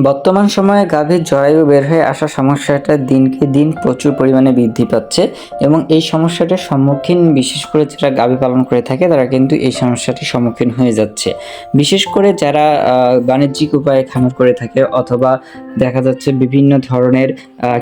বর্তমান সময়ে গাভীর জরায়ু বের হয়ে আসা সমস্যাটা দিনকে দিন প্রচুর পরিমাণে বৃদ্ধি পাচ্ছে এবং এই সমস্যাটার সম্মুখীন বিশেষ করে যারা গাভী পালন করে থাকে, তারা কিন্তু এই সমস্যাটির সম্মুখীন হয়ে যাচ্ছে। বিশেষ করে যারা বাণিজ্যিক উপায়ে খামার করে থাকে অথবা দেখা যাচ্ছে বিভিন্ন ধরনের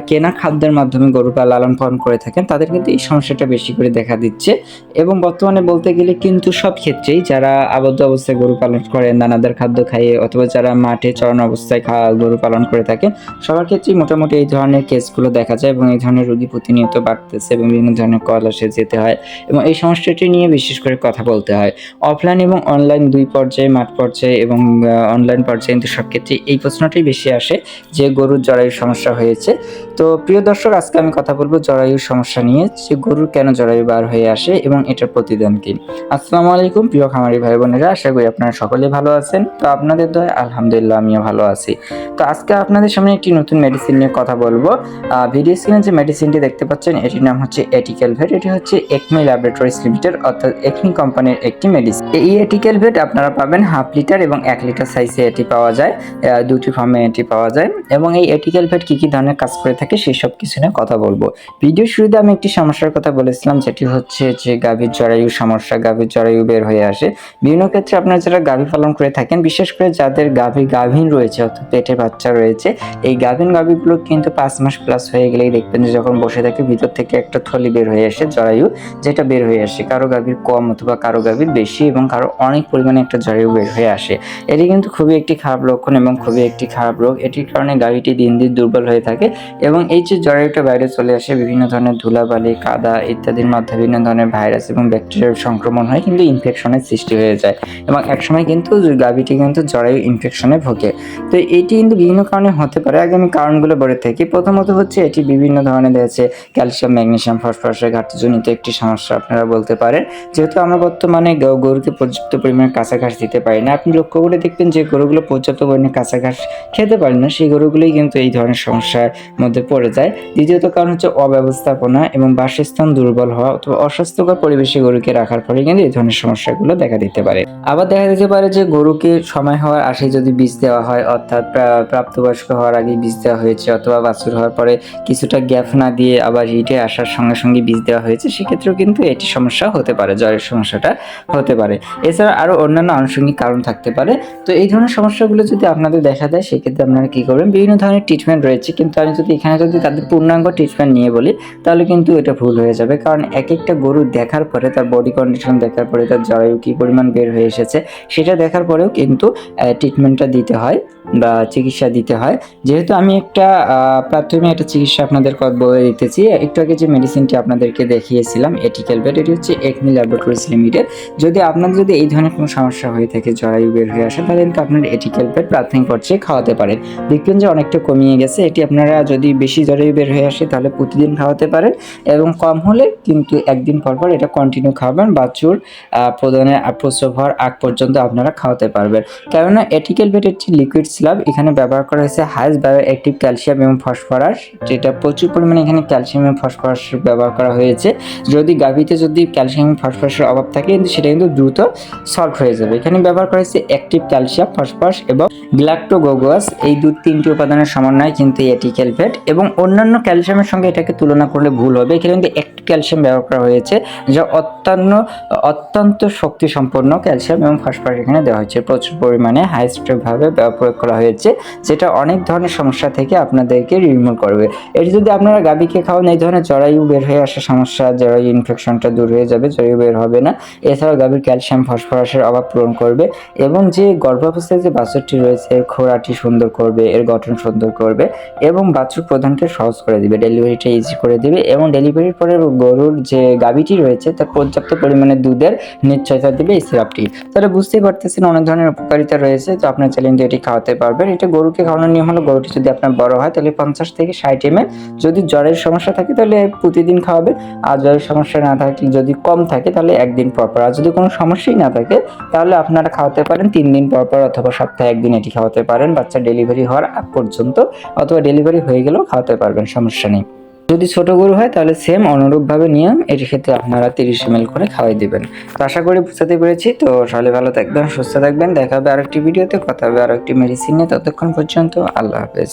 কেনা খাদ্যের মাধ্যমে গরু পা- লালন পালন করে থাকেন, তাদের কিন্তু এই সমস্যাটা বেশি করে দেখা দিচ্ছে। এবং বর্তমানে বলতে গেলে কিন্তু সব ক্ষেত্রেই যারা আবদ্ধ অবস্থায় গরু পালন করেন, দানাদার খাদ্য খাইয়ে অথবা যারা মাঠে চরণ অবস্থায় খা গরু পালন করে থাকেন সবার ক্ষেত্রেই মোটামুটি এই ধরনের কেসগুলো দেখা যায় এবং এই ধরনের রোগী প্রতিনিয়ত বাড়তেছে এবং বিভিন্ন ধরনের কল আসে যেতে হয় এবং এই সমস্যাটি নিয়ে বিশেষ করে কথা বলতে হয়। অফলাইন এবং অনলাইন দুই পর্যায়ে, মাঠ পর্যায়ে এবং অনলাইন পর্যায়ে কিন্তু সব ক্ষেত্রে এই প্রশ্নটাই বেশি আসে যে গরুর জরায়ুর সমস্যা হয়েছে। তো প্রিয় দর্শক, আজকে আমি কথা বলব জরায়ুর সমস্যা নিয়ে, যে গরুর কেন জরায়ু বার হয়ে আসে এবং এটার প্রতিদান কি। আসসালামু আলাইকুম প্রিয় খামারি ভাই বোনেরা, আশা করি আপনারা সকলে ভালো আছেন। তো আপনাদের দয়, আলহামদুলিল্লাহ, আমিও ভালো আছি। তো আজকে আপনাদের সামনে একটি নতুন মেডিসিন নিয়ে কথা বলব। ভিডিও স্ক্রিনে যে মেডিসিনটি দেখতে পাচ্ছেন, এটির নাম হচ্ছে এটিক্যাল ভেট এটি হচ্ছে একমি ল্যাবরেটরিজ লিমিটেড অর্থাৎ একমি কোম্পানির একটি মেডিসিন এই এটিক্যাল ভেট আপনারা পাবেন হাফ লিটার এবং এক লিটার সাইজে এটি পাওয়া যায় দুটি ফর্মে এটি পাওয়া যায়। এবং এই এটিক্যাল ভেট কী কী ধরনের কাজ করে থাকে সেই সব কিছু নিয়ে কথা বলব। ভিডিও শুরুতে আমি একটি সমস্যার কথা বলেছিলাম, যেটি হচ্ছে যে গাভীর জরায়ু সমস্যা, গাভীর জরায়ু বের হয়ে আসে। বিভিন্ন ক্ষেত্রে আপনারা যারা গাভী পালন করে থাকেন, বিশেষ করে যাদের গাভী গাভীন রয়েছে, অর্থাৎ পেটে বাচ্চা রয়েছে। এই গাভীন গাভীগুলো কিন্তু পাঁচ মাস প্লাস হয়ে গেলেই দেখবেন যে যখন বসে থাকে, ভিতর থেকে একটা থলি বের হয়ে আসে, জরায়ু যেটা বের হয়ে আসে। কারও গাভীর কম অথবা কারও গাভীর বেশি এবং কারও অনেক পরিমাণে একটা জরায়ু বের হয়ে আসে। এটি কিন্তু খুবই একটি খারাপ লক্ষণ এবং খুবই একটি খারাপ রোগ। এটির কারণে গাভীটি দিন দিন দুর্বল হয়ে থাকে এবং এই যে জরায়ুটা বাইরে চলে আসে, বিভিন্ন ধরনের ধুলাবালি, কাদা ইত্যাদির মাধ্যমে বিভিন্ন ধরনের ভাইরাস এবং ব্যাকটেরিয়ার সংক্রমণ হয়, কিন্তু ইনফেকশনের সৃষ্টি হয়ে যায়। এবং একসময় কিন্তু গাভীটি কিন্তু জরায়ু ইনফেকশনে ভোগে। তো এটি কিন্তু বিভিন্ন কারণে হতে পারে। আগে আমি কারণগুলো বলে থাকি। প্রথমত হচ্ছে এটি বিভিন্ন ধরনের রয়েছে ক্যালসিয়াম, ম্যাগনেসিয়াম, ফসফরাসের ঘাটতিজনিত একটি সমস্যা আপনারা বলতে পারেন। যেহেতু আমরা বর্তমানে গরুকে পর্যাপ্ত পরিমাণে কাঁচা ঘাস দিতে পারি না, আপনি লক্ষ্য করে দেখবেন যে গরুগুলো পর্যাপ্ত পরিমাণে কাঁচা ঘাস খেতে পারে না, সেই গরুগুলোই কিন্তু এই ধরনের সমস্যার মধ্যে পড়ে যায়। দ্বিতীয়ত কারণ হচ্ছে অব্যবস্থাপনা এবং বাসস্থান দুর্বল হওয়া অথবা অস্বাস্থ্যকর পরিবেশে গরুকে রাখার ফলে কিন্তু এই ধরনের সমস্যাগুলো দেখা দিতে পারে। আবার দেখা যেতে পারে যে গরুকে সময় হওয়ার আসে যদি বীজ দেওয়া হয়, অর্থাৎ প্রাপ্তবয়স্ক হওয়ার আগে বীজ দেওয়া হয়েছে অথবা বাছুর হওয়ার পরে কিছুটা গ্যাপ না দিয়ে আবার হিটে আসার সঙ্গে সঙ্গে বীজ দেওয়া হয়েছে, সেক্ষেত্রেও কিন্তু এটি সমস্যা হতে পারে, জ্বরের সমস্যাটা হতে পারে। এছাড়া আরও অন্যান্য আনুষঙ্গিক কারণ থাকতে পারে। তো এই ধরনের সমস্যাগুলো যদি আপনাদের দেখা দেয়, সেক্ষেত্রে আপনারা কী করবেন? বিভিন্ন ধরনের ট্রিটমেন্ট রয়েছে, কিন্তু আমি যদি এখানে যদি তাদের পূর্ণাঙ্গ ট্রিটমেন্ট নিয়ে বলি, তাহলে কিন্তু এটা ভুল হয়ে যাবে। কারণ এক একটা গরু দেখার পরে, তার বডি কন্ডিশন দেখার পরে, তার জরায়ু কী পরিমাণ বের হয়ে এসেছে, সেটা দেখার পরেও কিন্তু ট্রিটমেন্টটা দিতে হয় বা চিকিৎসা দিতে হয়। যেহেতু আমি একটা প্রাথমিক একটা চিকিৎসা আপনাদের বলে দিতেছি, একটু আগে যে মেডিসিনটি আপনাদেরকে দেখিয়েছিলাম এটিক্যাল বেড এটি হচ্ছে একমি ল্যাবরেটরিজ লিমিটেড যদি আপনাদের যদি এই ধরনের কোনো সমস্যা হয়ে থাকে জরায়ু বের হয়ে আসে, তাহলে কিন্তু আপনার এটিক্যাল বেড প্রাথমিক পর্যায়ে খাওয়াতে পারেন। দেখবেন যে অনেকটা কমিয়ে গেছে, এটি আপনারা যদি বেশি জরায়ু বের হয়ে আসে, তাহলে প্রতিদিন খাওয়াতে পারেন এবং কম হলে কিন্তু একদিন পর পর এটা কন্টিনিউ খাওয়াবেন বাছুর প্রদানের প্রসব হওয়ার আগ পর্যন্ত আপনারা খাওয়াতে পারবেন। কেননা এটিক্যাল বেড একটি লিকুইড স্ল্যাব এখানে ব্যবহার করা হয়েছে হাইস বায়ো অ্যাক্টিভ ক্যালসিয়াম এবং ফসফরাস, যেটা প্রচুর পরিমাণে এখানে ক্যালসিয়াম এবং ফসফরাস ব্যবহার করা হয়েছে। যদি গাভীতে যদি ক্যালসিয়াম ফসফরাসের অভাব থাকে কিন্তু সেটা কিন্তু দ্রুত সলভ হয়ে যাবে। এখানে ব্যবহার করা হয়েছে অ্যাক্টিভ ক্যালসিয়াম, ফসফরাস এবং গ্ল্যাক্টোগোগাস এই দু, তিনটি উপাদানের সমন্বয় কিন্তু এটিক্যাল ফ্যাট এবং অন্যান্য ক্যালসিয়ামের সঙ্গে এটাকে তুলনা করলে ভুল হবে। এখানে কিন্তু অ্যাক্টিভ ক্যালসিয়াম ব্যবহার করা হয়েছে, যা অত্যন্ত অত্যন্ত শক্তি সম্পন্ন ক্যালসিয়াম এবং ফসফরাস এখানে দেওয়া হয়েছে। প্রচুর পরিমাণে হাইস্টভাবে প্রয়োগ করা হয়েছে। যেটা অনেক ধরনের সমস্যা থেকে আপনাদেরকে রিমুভ করবে। এটি যদি আপনারা গাভীকে খাওয়ান, এই ধরনের জরায়ু বের হয়ে আসা সমস্যা জরায়ু ইনফেকশনটা দূর হয়ে যাবে জরায়ু বের হবে না। এছাড়াও গাভীর ক্যালসিয়াম ফসফরাসের অভাব পূরণ করবে এবং যে গর্ভাবস্থায় যে বাছুরটি রয়েছে, এর খোরাটি সুন্দর করবে, এর গঠন সুন্দর করবে এবং বাছুর প্রধানকে সহজ করে দিবে, ডেলিভারিটা ইজি করে দিবে এবং ডেলিভারির পরে গরুর যে গাভীটি রয়েছে, তার পর্যাপ্ত পরিমাণে দুধের নিশ্চয়তা দিবে এই সিরাপটি তাহলে বুঝতেই পারতেছেন অনেক ধরনের উপকারিতা রয়েছে, তো আপনার চ্যালেঞ্জ এটি খাওয়াতে পারবেন। এটা গরুকে খাওয়ানোর নিয়ম হলো গরুটি যদি আপনার বড় হয়, তাহলে পঞ্চাশ থেকে ষাট এম যদি জ্বরের সমস্যা থাকে, তাহলে প্রতিদিন খাওয়াবে। আর জ্বরের সমস্যা না থাকলে যদি কম থাকে, তাহলে একদিন পরপর পর। আর যদি কোনো সমস্যাই না থাকে, তাহলে আপনারা খাওয়াতে পারেন তিন দিন পর পর অথবা সপ্তাহে একদিন এটি খাওয়াতে পারেন। বাচ্চা ডেলিভারি হওয়ার আগ পর্যন্ত অথবা ডেলিভারি হয়ে গেলেও খাওয়াতে পারবেন, সমস্যা নেই। যদি ছোট গরু হয়, তাহলে সেম অনুরূপভাবে নিয়ম। এটির ক্ষেত্রে আপনারা তিরিশ এম করে খাওয়াই দেবেন। তো আশা করি বুঝাতে পেরেছি। তো সকালে ভালো থাকবেন, সুস্থ থাকবেন। দেখা হবে আরেকটি ভিডিওতে কথা হবে আরেকটি মেডিসিন নিয়ে। ততক্ষণ পর্যন্ত আল্লাহ হাফেজ।